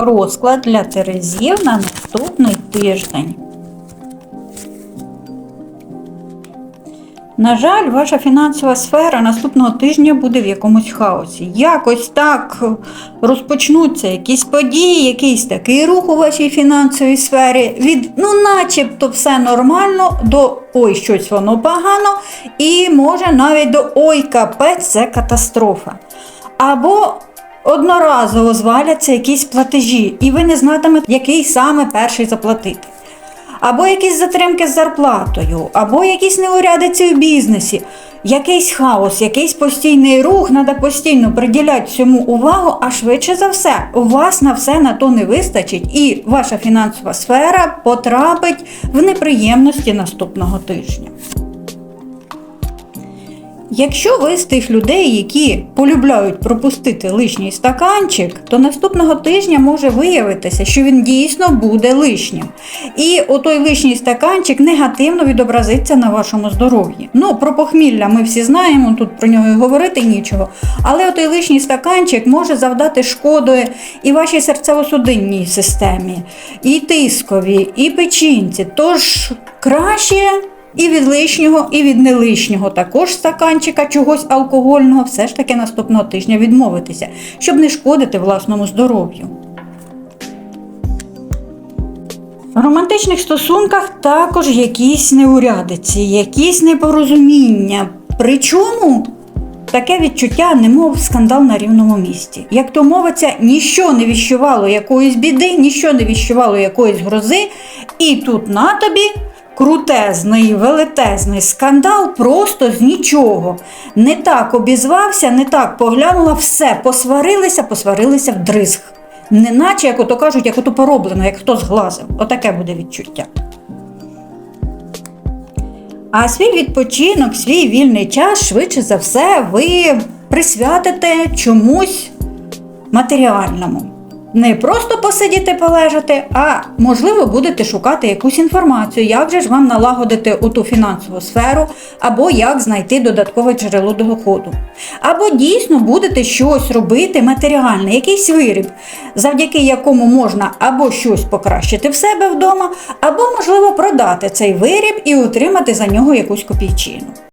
розклад для Терезів на наступний тиждень. На жаль, ваша фінансова сфера наступного тижня буде в якомусь хаосі. Якось так розпочнуться якісь події, якийсь такий рух у вашій фінансовій сфері. Від ну, начебто, все нормально, до ой, щось воно погано, і може навіть до ой, капець, це катастрофа. Або одноразово зваляться якісь платежі, і ви не знатимете, який саме перший заплатити. Або якісь затримки з зарплатою, або якісь неурядиці в бізнесі, якийсь хаос, якийсь постійний рух, треба постійно приділяти цьому увагу, а швидше за все, у вас на все на то не вистачить, і ваша фінансова сфера потрапить в неприємності наступного тижня. Якщо ви з тих людей, які полюбляють пропустити лишній стаканчик, то наступного тижня може виявитися, що він дійсно буде лишнім. І отой лишній стаканчик негативно відобразиться на вашому здоров'ї. Ну, про похмілля ми всі знаємо, тут про нього і говорити нічого. Але отой лишній стаканчик може завдати шкоду і вашій серцево-судинній системі, і тискові, і печінці. Тож краще. І від лишнього, і від нелишнього також стаканчика чогось алкогольного все ж таки наступного тижня відмовитися, щоб не шкодити власному здоров'ю. В романтичних стосунках також якісь неурядиці, якісь непорозуміння. Причому таке відчуття, немов скандал на рівному місці. Як то мовиться, ніщо не віщувало якоїсь біди, ніщо не віщувало якоїсь грози, і тут на тобі крутезний, велетезний скандал просто з нічого. Не так обізвався, не так поглянула, все, посварилися, посварилися вдризг. Неначе, як ото кажуть, як ото пороблено, як хто зглазив. Отаке буде відчуття. А свій відпочинок, свій вільний час, швидше за все, ви присвятите чомусь матеріальному. Не просто посидіти полежати, а можливо будете шукати якусь інформацію, як же ж вам налагодити у ту фінансову сферу, або як знайти додаткове джерело доходу. Або дійсно будете щось робити матеріальне, якийсь виріб, завдяки якому можна або щось покращити в себе вдома, або, можливо, продати цей виріб і отримати за нього якусь копійчину.